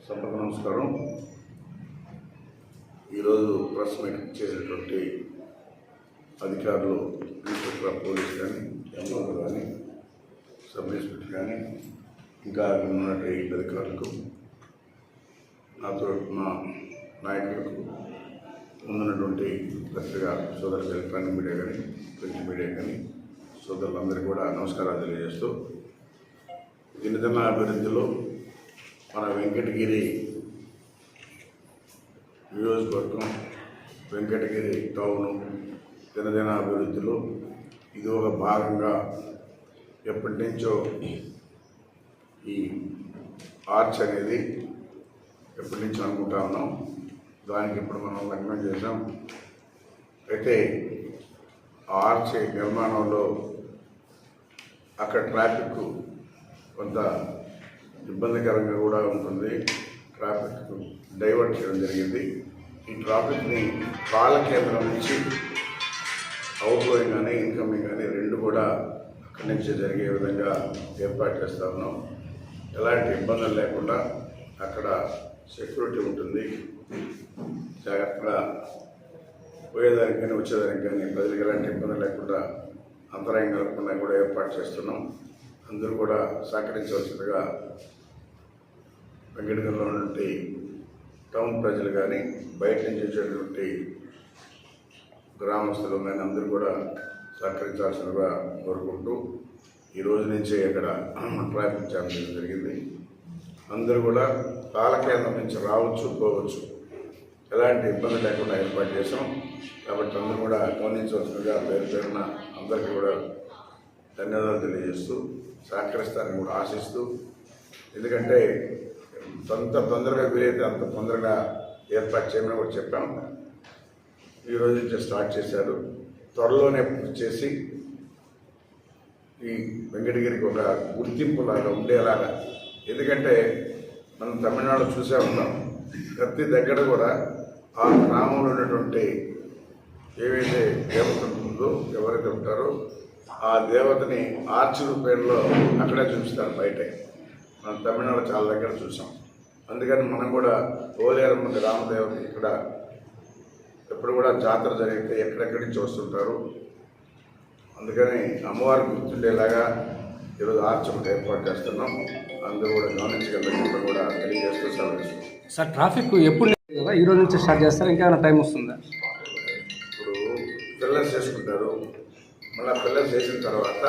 సభకు నమస్కారం. ఈరోజు ప్రెస్ మీట్ చేసినటువంటి అధికారులు ఇన్స్పెక్టర్ పోలీస్ కానీ ఎంఓ కానీ సబ్ ఇన్స్పెక్టర్ కానీ ఇంకా ఉన్నటువంటి అధికారులకు నాతో నా నాయకులకు ముందున్నటువంటి పత్రిక సోదరులు ఎలక్ట్రానిక్ మీడియా కానీ ప్రింట్ మీడియా కానీ సోదరులందరికీ కూడా నమస్కారాలు తెలియజేస్తూ దినదిన అభివృద్ధిలో మన వెంకటగిరి నియోజకవర్గం వెంకటగిరి టౌను దినదిన అభివృద్ధిలో ఇది ఒక భాగంగా ఎప్పటి నుంచో ఈ ఆర్చ్ అనేది ఎప్పటి నుంచో అనుకుంటా ఉన్నాం. దానికి ఇప్పుడు మనం లగ్నం చేసాం అయితే ఆర్చి నిర్మాణంలో అక్కడ ట్రాఫిక్ కొంత ఇబ్బందికరంగా కూడా ఉంటుంది. ట్రాఫిక్ డైవర్ట్ చేయడం జరిగింది. ఈ ట్రాఫిక్ని పాల కేంద్రం నుంచి అవుట్గోయింగ్ కానీ ఇన్కమింగ్ కానీ రెండు కూడా అక్కడి నుంచి జరిగే విధంగా ఏర్పాటు చేస్తా ఉన్నాం. ఎలాంటి ఇబ్బందులు లేకుండా అక్కడ సెక్యూరిటీ ఉంటుంది. జాగ్రత్తగా పోయేదానికి కానీ వచ్చేదానికి కానీ ప్రజలకు ఎలాంటి ఇబ్బంది లేకుండా అంతరాయం కలగకుండా కూడా ఏర్పాటు చేస్తున్నాం. అందరూ కూడా సహకరించవలసిందిగా వెంకటగిరిలో ఉన్నటువంటి టౌన్ ప్రజలు కానీ బయట నుంచి వచ్చేటువంటి గ్రామస్తులు కానీ అందరూ కూడా సహకరించాల్సిందిగా కోరుకుంటూ ఈ రోజు నుంచే ఇక్కడ ట్రాఫిక్ జామ్ చేయడం జరిగింది. అందరూ కూడా కాలకేంద్రం నుంచి రావచ్చు పోవచ్చు. ఎలాంటి ఇబ్బంది లేకుండా ఏర్పాటు చేశాం. కాబట్టి అందరూ కూడా గమనించవలసిందిగా పేరు పేరున అందరికీ కూడా ధన్యవాదాలు తెలియజేస్తూ సహకరిస్తారని కూడా ఆశిస్తూ ఎందుకంటే అంత తొందరగా వీలైతే అంత తొందరగా ఏర్పాటు చేయమని కూడా చెప్పాము ఈ రోజు నుంచి స్టార్ట్ చేశారు. త్వరలోనే పూర్తి చేసి ఈ వెంకటగిరికి ఒక గుర్తింపు లాగా ఉండేలాగా ఎందుకంటే మనం తమిళనాడు చూసే ఉన్నాం ప్రతి దగ్గర కూడా ఆ గ్రామంలో ఉన్నటువంటి ఏవైతే దేవత ఉందో ఎవరైతే ఉంటారో ఆ దేవతని ఆర్చి పేరులో అక్కడే చూపిస్తారు బయట. మనం తమిళనాడు చాలా దగ్గర చూసాం. అందుకని మనం కూడా ఓలేరమ్మ గ్రామదేవత ఇక్కడ ఎప్పుడు కూడా జాతర జరిగితే ఎక్కడెక్కడి నుంచి వస్తుంటారు? అందుకని అమ్మవారి గుర్తుండేలాగా ఈరోజు ఆర్చ్ ఒకటి ఏర్పాటు చేస్తున్నాం. అందరూ కూడా గమనించగలిగినప్పుడు కూడా తెలియజేస్తూ సెలవు సార్ ట్రాఫిక్ ఎప్పుడు కదా? ఈ రోజు నుంచి స్టార్ట్ చేస్తారు. ఇంకేమైనా టైం వస్తుందా? ఇప్పుడు పిల్లర్స్ చేసుకుంటారు. మళ్ళీ పిల్లర్స్ చేసిన తర్వాత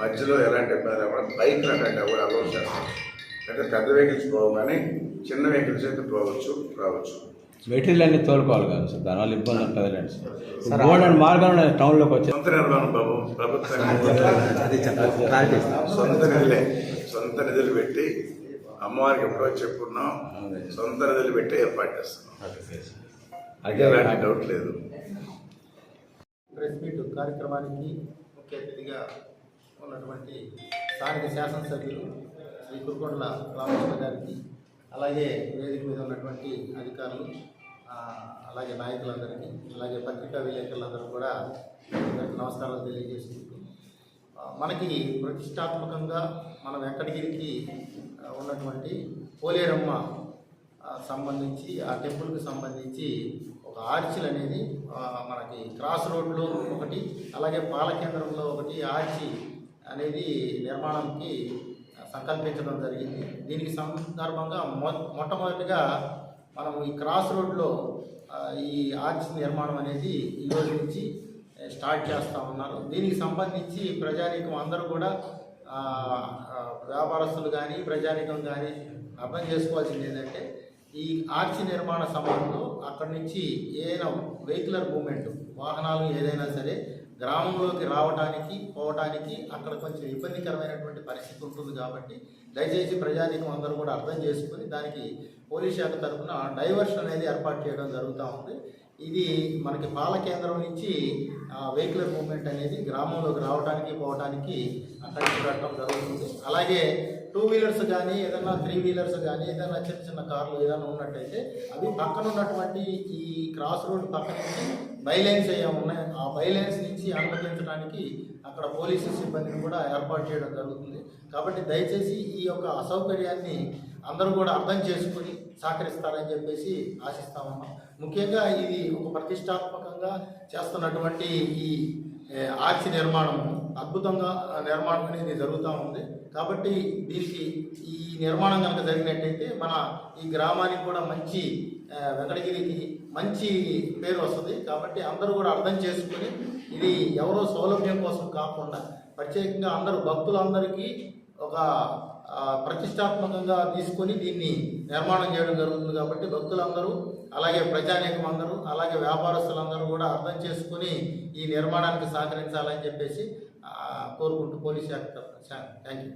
మధ్యలో ఎలాంటి ఇబ్బంది లేకుండా బైక్ అంటే కూడా అలౌ చేస్తాం అంటే పెద్ద వెహికల్స్ పోవు కానీ చిన్న వెహికల్స్ అయితే పోవచ్చు రావచ్చు. మెటీరియల్ అన్ని తోలుకోవాలి కదా సార్. దానివల్ల ఇబ్బంది ఉంటుంది లేండి సార్. రోడ్ అండ్ మార్గం టౌన్లోకి వచ్చే సొంత నిర్మాణం బాబు. ప్రభుత్వం సొంత నిధులే. సొంత నిధులు పెట్టి అమ్మవారికి ఎప్పుడో చెప్పుకున్నాం. సొంత నిధులు పెట్టి ఏర్పాటు చేస్తున్నాం. అదే ఎలాంటి డౌట్ లేదు. ప్రెస్ మీట్ కార్యక్రమానికి ముఖ్య అతిథిగా ఉన్నటువంటి స్థానిక శాసనసభ్యులు శ్రీ కురుకొండల రామకృష్ణ గారికి అలాగే వేదిక మీద ఉన్నటువంటి అధికారులు అలాగే నాయకులందరికీ అలాగే పత్రికా విలేకరులందరూ కూడా నమస్కారాలు తెలియజేసుకుంటూ మనకి ప్రతిష్టాత్మకంగా మన వెంకటగిరికి ఉన్నటువంటి పోలేరమ్మ సంబంధించి ఆ టెంపుల్కి సంబంధించి ఒక ఆర్చిల్ అనేది మనకి క్రాస్ రోడ్లో ఒకటి అలాగే పాలకేంద్రంలో ఒకటి ఆర్చి అనేది నిర్మాణంకి సంకల్పించడం జరిగింది. దీనికి సందర్భంగా మొ మొట్టమొదటిగా మనం ఈ క్రాస్ రోడ్లో ఈ ఆర్చ్ నిర్మాణం అనేది ఈ రోజు నుంచి స్టార్ట్ చేస్తూ ఉన్నారు. దీనికి సంబంధించి ప్రజానీకం అందరూ కూడా వ్యాపారస్తులు కానీ ప్రజానీకం కానీ అర్థం చేసుకోవాల్సింది ఏంటంటే ఈ ఆర్చి నిర్మాణ సమయంలో అక్కడి నుంచి ఏదైనా వెహికులర్ మూమెంట్ వాహనాలు ఏదైనా సరే గ్రామంలోకి రావడానికి పోవడానికి అక్కడ కొంచెం ఇబ్బందికరమైనటువంటి పరిస్థితి ఉంటుంది కాబట్టి దయచేసి ప్రజానీకం అందరూ కూడా అర్థం చేసుకుని దానికి పోలీస్ శాఖ తరఫున డైవర్షన్ అనేది ఏర్పాటు చేయడం జరుగుతూ ఉంది. ఇది మనకి పాల కేంద్రం నుంచి వెహికల్ మూవ్మెంట్ అనేది గ్రామంలోకి రావడానికి పోవడానికి అక్కడికి పెట్టడం జరుగుతుంది. అలాగే టూ వీలర్స్ కానీ ఏదైనా త్రీ వీలర్స్ కానీ ఏదైనా చిన్న చిన్న కార్లు ఏదైనా ఉన్నట్టయితే అవి పక్కన ఉన్నటువంటి ఈ క్రాస్ రోడ్ పక్కన నుంచి బైలైన్స్ అయ్యా ఉన్నాయి ఆ బైలైన్స్ నుంచి అనుమతించడానికి అక్కడ పోలీసు సిబ్బందిని కూడా ఏర్పాటు చేయడం జరుగుతుంది. కాబట్టి దయచేసి ఈ యొక్క అసౌకర్యాన్ని అందరూ కూడా అర్థం చేసుకుని సహకరిస్తారని చెప్పేసి ఆశిస్తా ఉన్నాం ముఖ్యంగా ఇది ఒక ప్రతిష్టాత్మకంగా చేస్తున్నటువంటి ఈ ఆర్చి నిర్మాణం అద్భుతంగా నిర్మాణం అనేది జరుగుతూ ఉంది. కాబట్టి దీనికి ఈ నిర్మాణం కనుక జరిగినట్టయితే మన ఈ గ్రామానికి కూడా మంచి వెంకటగిరికి మంచి పేరు వస్తుంది. కాబట్టి అందరూ కూడా అర్థం చేసుకుని ఇది ఎవరో సౌలభ్యం కోసం కాకుండా ప్రత్యేకంగా అందరూ భక్తులందరికీ ఒక ప్రతిష్టాత్మకంగా తీసుకొని దీన్ని నిర్మాణం చేయడం జరుగుతుంది కాబట్టి భక్తులందరూ అలాగే ప్రజానీకం అందరూ అలాగే వ్యాపారస్తులందరూ కూడా అర్థం చేసుకుని ఈ నిర్మాణానికి సహకరించాలని చెప్పేసి కోరుకుంటూ పోలీస్ శాఖ థ్యాంక్ యూ